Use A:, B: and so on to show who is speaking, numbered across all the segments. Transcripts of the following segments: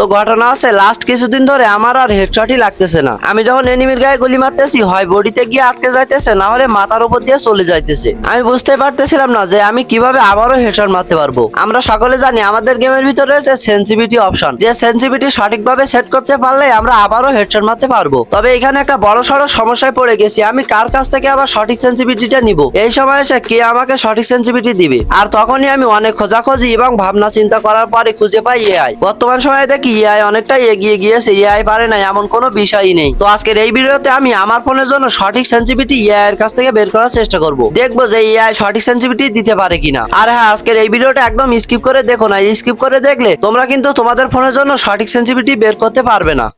A: তো ঘটনা হচ্ছে লাস্ট কিছুদিন ধরে আমার আর হেডশটই লাগতেছে না। আমি যখন এনিমির গায়ে গুলি মারতেছি, হয় বডিতে গিয়ে আটকে যাইতেছে, না হলে মাথার উপর দিয়ে চলে যাইতেছে। আমি বুঝতে পারতেছিলাম না যে আমি কীভাবে আবারও হেডশট মারতে পারব। আমরা সকলে জানি আমাদের গেমের ভিতরে রয়েছে সেন্সিভিটি অপশন যে সেন্সিভিটি সঠিকভাবে সেট করতে পারলে আমরা আবারও হেডশট মারতে পারব। তবে এখানে একটা বড় সড়ো সমস্যায় পড়ে গেছি, আমি কার কাছ থেকে আবার সঠিক সেন্সিভিটিটা নিব? এই সময় এসে কে আমাকে সঠিক সেন্সিভিটি দিবে? আর তখনই আমি অনেক খোঁজাখুঁজি এবং ভাবনা চিন্তা করার পরে খুঁজে পাই এআই বর্তমান সময়ে দেখি এআই অনেকটাই এগিয়ে গিয়েছে এআই পারে না এমন কোনো বিষয়ই নেই। তো আজকের এই ভিডিওতে আমি আমার ফোনের জন্য সঠিক সেন্সিভিটি এআই এর কাছ থেকে বের করার চেষ্টা করব। দেখব যে এআই সঠিক সেন্সিভিটি দিতে পারে কিনা। আর হ্যাঁ আজকের এই ভিডিওটা একদম স্কিপ করে দেখো না স্কিপ করে দেখলে তোমরা কিন্তু তোমাদের ফোনের জন্য সঠিক সেন্সিভিটি বের করতে পারবে না।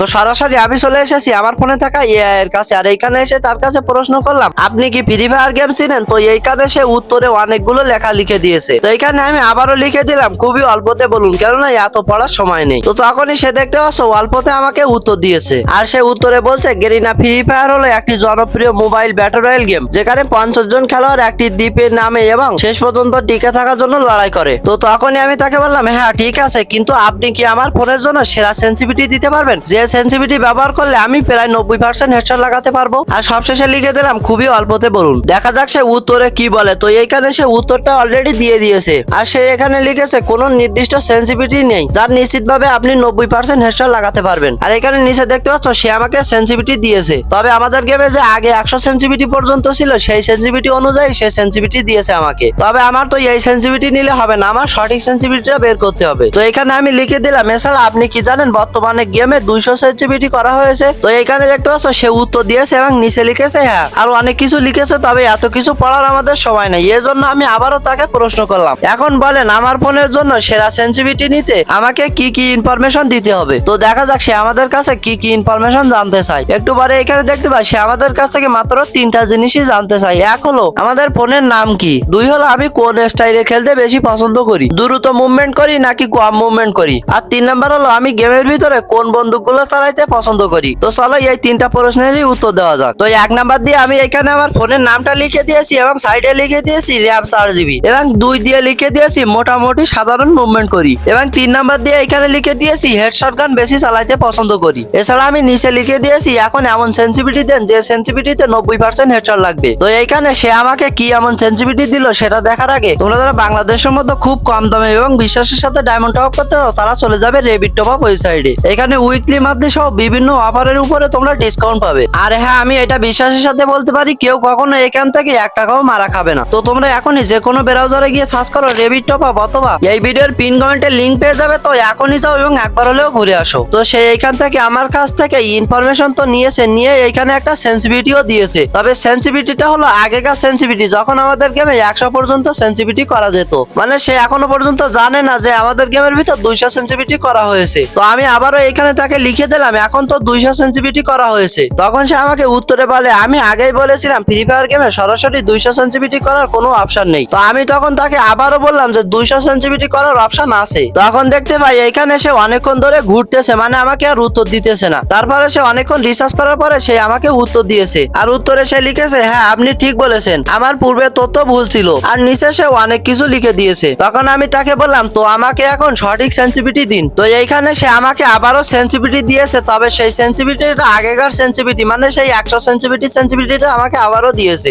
A: তো সরাসরি আমি চলে এসেছি আমার ফোনে থাকা এআই এর কাছে, আর এইখানে এসে তার কাছে প্রশ্ন করলাম, আপনি কি ফ্রি ফায়ার গেম চিনেন? তো এইখানে সে উত্তরে অনেকগুলো লেখা লিখে দিয়েছে। তো এইখানে আমি আবারও লিখে দিলাম, খুবই অল্পতে বলুন, কেননা এত পড়ার সময় নেই। তো তখনই সে দেখতে পাচ্ছ, অল্পতে আমাকে উত্তর দিয়েছে। আর সে উত্তরে বলছে, গেরিনা ফ্রি ফায়ার হলো একটি জনপ্রিয় মোবাইল ব্যাটল রয়্যাল গেম যেখানে পঞ্চাশ জন খেলোয়াড় একটি দ্বীপের নামে এবং শেষ পর্যন্ত টিকে থাকার জন্য লড়াই করে। তো তখনই আমি তাকে বললাম হ্যাঁ ঠিক আছে, কিন্তু আপনি কি আমার ফোনের জন্য সেরা সেন্সিভিটি দিতে পারবেন? যে সেন্সিভিটি ব্যবহার করলে আমি প্রায় নব্বই পার্সেন্ট হেডশট লাগাতে পারব। আর সবশেষে লিখে দিলাম, খুবই অল্পতে বলুন। দেখা যাক সে উত্তরে কি বলে। তো এইখানে সে উত্তরটা অলরেডি দিয়ে দিয়েছে। আর সে এখানে লিখেছে, কোনো নির্দিষ্ট সেন্সিভিটি নেই, যার নিশ্চিতভাবে আপনি নব্বই পার্সেন্ট হেডশট লাগাতে পারবেন। আর এখানে নিচে দেখতে পাচ্ছ, সে আমাকে সেন্সিভিটি দিয়েছে। তবে আমাদের গেমে যে আগে একশো সেন্সিভিটি পর্যন্ত ছিল, সেই সেন্সিভিটি অনুযায়ী সে সেন্সিভিটি দিয়েছে আমাকে। তবে আমার তো এই সেন্সিভিটি নিলে হবে না, আমার সঠিক সেন্সিভিটিটা বের করতে হবে। তো এখানে আমি লিখে দিলাম, এছাড়া আপনি কি জানেন, বর্তমানে গেমে দুইশো সেন্সিভিটি করা হয়েছে। তো এখানে দেখতে পাচ্ছ, সে উত্তর দিয়েছে এবং নিচে লিখেছে হ্যাঁ। আর অনেক কিছু লিখেছে, তবে এত কিছু পড়ার আমাদের সময় নেই। এর জন্য আমি আবারও তাকে প্রশ্ন করলাম, এখন বলেন, আমার ফোনের জন্য সেরা সেন্সিভিটি নিতে আমাকে কি কি ইনফরমেশন দিতে হবে? তো দেখা যাক, সে আমাদের কাছে কি কি ইনফরমেশন জানতে চায়। একটু পরে এখানে দেখতে পাই, সে আমাদের কাছ থেকে মাত্র তিনটা জিনিসই জানতে চাই এক হলো, আমাদের ফোনের নাম কি? দুই হলো, আমি কোন স্টাইলে খেলতে বেশি পছন্দ করি? দ্রুত মুভমেন্ট করি নাকি কম মুভমেন্ট করি? আর তিন নাম্বার হলো, আমি গেমের ভিতরে কোন বন্দুকগুলো চালাইতে পছন্দ করি। তো চলো এই তিনটা প্রশ্নেরই উত্তর দেওয়া যাক। তো এক নাম্বার দিয়ে আমি এখানে আমার ফোনের নামটা লিখে দিয়েছি এবং সাইডে লিখে দিয়েছি র্যাম চার জিবি এবং দুই দিয়ে লিখে দিয়েছি মোটামুটি সাধারণ মুভমেন্ট করি এবং তিন নাম্বার দিয়ে এখানে লিখে দিয়েছি হেডশট গান বেশি চালাইতে পছন্দ করি। এছাড়া আমি নিচে লিখে দিয়েছি, এখন এমন সেন্সিভিটি দেন যে সেন্সিভিটিতে নব্বই পার্সেন্ট হেডশট লাগবে। তো এইখানে সে আমাকে কি এমন সেন্সিভিটি দিল সেটা দেখার আগে তোমরা যারা বাংলাদেশের মধ্যে খুব কম দামে এবং বিশ্বাসের সাথে ডায়মন্ড টপ করতে তারা চলে যাবে রেবিট টপ আপ ওয়েবসাইটে এখানে উইকলি মান্থলি সহ বিভিন্ন অফারের উপরে তোমরা ডিসকাউন্ট পাবে। আর হ্যাঁ আমি এটা বিশ্বাসের সাথে বলতে পারি, কেউ কখনো এখান থেকে এক টাকাও মারা খাবে না। তো তোমরা এখনই যে কোনো ব্রাউজারে গিয়ে সার্চ করো রেবিট টপ আপ অথবা এই ভিডিওর পিন কমেন্টের লিংক পেয়ে যাবে, তো এখনই যাও এবং একবার হলেও ঘুরে আসো। তো সে এইখান থেকে আমার কাছ থেকে ইনফরমেশন তো নিয়েছে, নিয়ে এইখানে একটা সেন্সিভিটিও দিয়েছে। তবে সেন্সিভিটিটা হলো আগেকার সেন্সিভিটি যখন আমাদের গেমে একশো পর্যন্ত সেন্সিভিটি করা যেত। মানে সে এখনও পর্যন্ত জানে না যে আমাদের গেমের ভিতর দুইশো সেন্সিভিটি করা হয়েছে। তো আমি আবারও এখানে তাকে লিখে দিলাম, এখন তো দুইশো সেন্সিভিটি করা হয়েছে। তখন সে আমাকে উত্তরে বলে, আমি আগেই বলেছিলাম ফ্রি ফায়ার গেমে সরাসরি দুইশো সেন্সিভিটি করার কোনো অপশন নেই। তো আমি তখন তাকে আবারও বললাম যে, দুইশো সেন্সিভিটি করার অপশন আছে। তখন দেখতে পাই, এখানে সে অনেকক্ষণ ধরে ঘুরতেছে মানে আমাকে আর উত্তর দিতেছে না। তারপরে সে অনেকক্ষণ রিসার্চ করার পরে সে আমাকে উত্তর দিয়েছে। আর উত্তরে সে লিখেছে হ্যাঁ আপনি ঠিক বলেছেন, আমার পূর্বে তথ্য ভুল ছিল। আর নিচে সে অনেক কিছু লিখে দিয়েছে। তখন আমি তাকে বললাম, তো আমাকে এখন সঠিক সেন্সিভিটি দিন। তো এইখানে সে আমাকে আবারও সেন্সিভিটি দিয়েছে তবে সেই সেন্সিভিটিটা আগেকার সেন্সিভিটি মানে সেই একশো সেন্সিভিটি সেন্সিভিটিটা আমাকে আবারও দিয়েছে।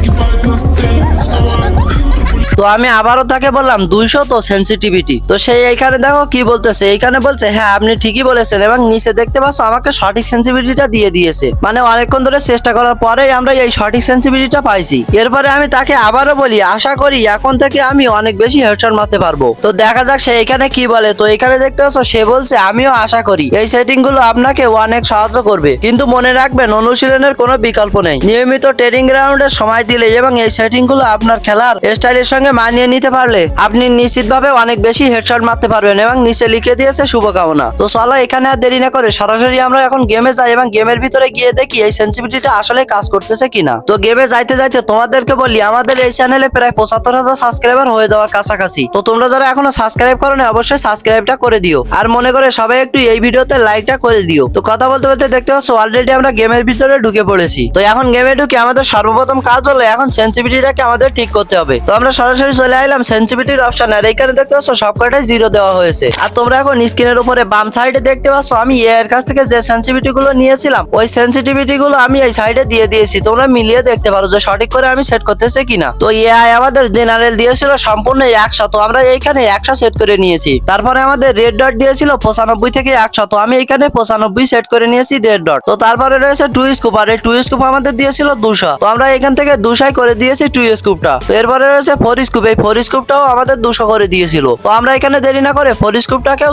A: তো আমি আবারও তাকে বললাম, দুইশো তো সেন্সিটিভিটি তো সেই এইখানে দেখো কি বলতেছে? এইখানে বলছে হ্যাঁ আপনি ঠিকই বলেছেন এবং নিচে দেখতে পাচ্ছ আমাকে সঠিক সেন্সিটিভিটিটা দিয়ে দিয়েছে। মানে অনেকক্ষণ ধরে চেষ্টা করার পরেই আমরা এই সঠিক সেন্সিটিভিটিটা পাইছি। এরপরে আমি তাকে আবারও বলি, আশা করি এখন থেকে আমি অনেক বেশি হেডশট মারতে পারব। তো দেখা যাক সে এখানে কি বলে। তো এখানে দেখতে পাচ্ছ সে বলছে, আমিও আশা করি এই সেটিংগুলো আপনাকে অনেক সাহায্য করবে। কিন্তু মনে রাখবেন, অনুশীলনের কোনো বিকল্প নেই। নিয়মিত ট্রেনিং গ্রাউন্ডে সময় দিলে এবং এই সেটিংগুলো আপনার খেলার স্টাইলের সঙ্গে মানিয়ে নিতে পারলে আপনি নিশ্চিতভাবে অনেক বেশি হেডশট মারতে পারবেন এবং নিচে লিখে দিয়েছে শুভকামনা। তো চলো এখানে আর দেরি না করে সরাসরি আমরা এখন গেমে যাই এবং গেমের ভিতরে গিয়ে দেখি এই সেন্সিটিভিটিটা আসলে কাজ করতেছে কিনা। তো গেমে যাইতে যাইতে তোমাদেরকে বলি, আমাদের এই চ্যানেলে প্রায় পঁচাত্তর হাজার সাবস্ক্রাইবার হয়ে যাওয়ার কাছাকাছি। তো তোমরা যারা এখনও সাবস্ক্রাইব করো না, অবশ্যই সাবস্ক্রাইবটা করে দিও। আর মনে করে সবাই একটু এই ভিডিওতে লাইকটা করে দিও। তো কথা বলতে বলতে দেখতে পাচ্ছ অলরেডি আমরা গেমের ভিতরে ঢুকে পড়েছি। তো এখন গেমে ঢুকে আমাদের সর্বপ্রথম কাজ হলো এখন সেন্সিটিভিটিটাকে আমাদের ঠিক করতে হবে। তো আমরা সরাসরি চলে আইলাম সেন্সিটিভিটির অপশন আর এখানে দেখতে পাচ্ছ, সবকটাই জিরো দেওয়া হয়েছে। আর তোমরা এখন স্ক্রিনের উপরে বাম সাইডে দেখতে পাচ্ছ, আমি এর কাছ থেকে যে সেন্সিটিভিটি গুলো নিয়েছিলাম, ওই সেন্সিটিভিটি গুলো আমি এই সাইডে দিয়ে দিয়েছি। তোমরা মিলিয়ে দেখতে পারো যে সঠিক করে আমি সেট করতেছি কিনা। তো এআই আমাদের জেনারেল দিয়েছিল সম্পূর্ণ একশো তো আমরা এইখানে একশো সেট করে নিয়েছি। তারপরে আমাদের রেড ডট দিয়েছিল পঁচানব্বই থেকে একশো তো আমি এইখানে পঁচানব্বই সেট করে নিয়েছি রেড ডট তো তারপরে রয়েছে টু স্কুপ আর এই টু স্কুপ আমাদের দিয়েছিল দুশো। তো আমরা এখান থেকে দুশাই করে দিয়েছি টু। স্কুপটা তো এরপরে রয়েছে ফোর স্কুপ এই ফোর আমাদের দুশো করে দিয়েছিল। তো আমরা এখানে দেরি না করে ফোর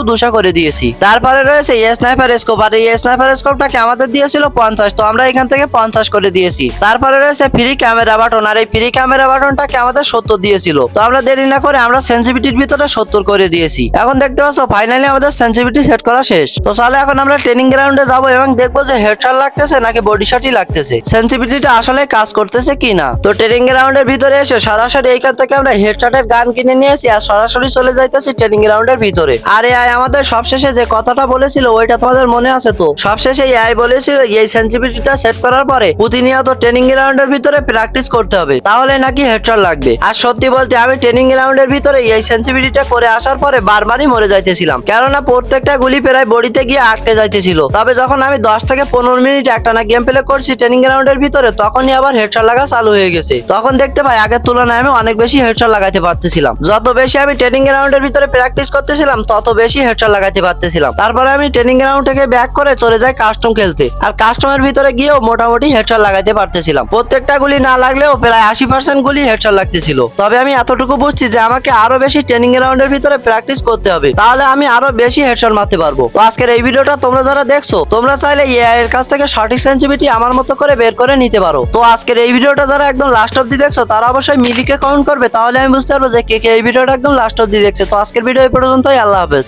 A: দুশো করে দিয়েছি। তারপরে রয়েছে স্নাইপার স্কোপ, আর এই স্নাইপার স্কোপটাকে আমাদের দিয়েছিল পঞ্চাশ, তো আমরা এখান থেকে পঞ্চাশ করে দিয়েছি। তারপরে রয়েছে ফ্রি ক্যামেরা বাটন, আর এই ফ্রি ক্যামেরা বাটনটাকে আমাদের সত্তর দিয়েছিল। তো আমরা দেরি না করে আমরা সেন্সিভিটির ভিতরে সত্তর করে দিয়েছি। এখন দেখতে পাচ্ছ ফাইনালি আমাদের সেন্সিটিভিটি সেট করা শেষ। তো তাহলে এখন আমরা ট্রেনিং গ্রাউন্ডে যাব এবং দেখব যে হেডশট লাগতেছে নাকি বডি শটই লাগতেছে। সেন্সিটিভিটিটা আসলে কাজ করতেছে কিনা। তো ট্রেনিং গ্রাউন্ডের ভিতরে এসে সরাসরি এইখান থেকে আমরা হেডশটের গান কিনে নিয়েছি আর সরাসরি চলে যাইতেছি ট্রেনিং গ্রাউন্ডের ভিতরে। আর এই আমাদের সবশেষে যে কথাটা বলেছিল, ওইটা তোমাদের মনে আছে তো? সবশেষে এই বলেছিল, এই সেন্সিটিভিটিটা সেট করার পরে প্রতিনিয়ত ট্রেনিং গ্রাউন্ডের ভিতরে প্র্যাকটিস করতে হবে। তাহলে নাকি হেডশট লাগবে। আর সত্যি বলতে আমি ট্রেনিং গ্রাউন্ডের ভিতরে এই সেন্সিটিভিটিটা করে আসার পরে বারবারই মরে যাইতেছিলাম। কেননা প্রত্যেকটা গুলি প্রায় বডিতে গিয়ে আটকে যাইতেছিল। তবে যখন আমি দশ থেকে পনেরো মিনিট একটা না গেম প্লে করছি ট্রেনিং গ্রাউন্ডের ভিতরে, তখনই আবার হেডশট লাগা চালু হয়ে গেছে। তখন দেখতে পাই আগের তুলনায় আমি অনেক বেশি হেডশট লাগাইতে পারতেছিলাম। যত বেশি আমি ট্রেনিং গ্রাউন্ডের ভিতরে প্র্যাকটিস করতেছিলাম, তত বেশি হেডশট লাগাইতে পারতেছিলাম। তারপরে আমি ট্রেনিং গ্রাউন্ড থেকে ব্যাক করে চলে যাই কাস্টম খেলতে। আর কাস্টমের ভিতরে গিয়েও মোটামুটি হেডশট লাগাইতে পারতেছিলাম। প্রত্যেকটা গুলি না লাগলেও প্রায় আশি পার্সেন্ট গুলি হেডশট লাগতেছিল। তবে আমি এতটুকু বুঝছি যে আমাকে আরও বেশি ট্রেনিং গ্রাউন্ডের ভিতরে প্র্যাকটিস করতে হবে। তাহলে আমি আরও বেশি হেডশট মারতে পারব। তো আজকের এই ভিডিওটা তোমরা যারা দেখছ, তোমরা চাইলে এআই এর কাছ থেকে সঠিক সেন্সিটিভিটি আমার মতো করে বের করে নিতে পারো। তো আজকের এই ভিডিওটা যারা একদম লাস্ট অব্দি দেখছ, তারা অবশ্যই মিলিকে কমেন্ট করবে তাহলে আমি বুঝতে পারব যে কে কে এই ভিডিওটা একদম লাস্ট অব্দি দেখছে। তো আজকের ভিডিও এই পর্যন্তই, আল্লাহ হাফেজ।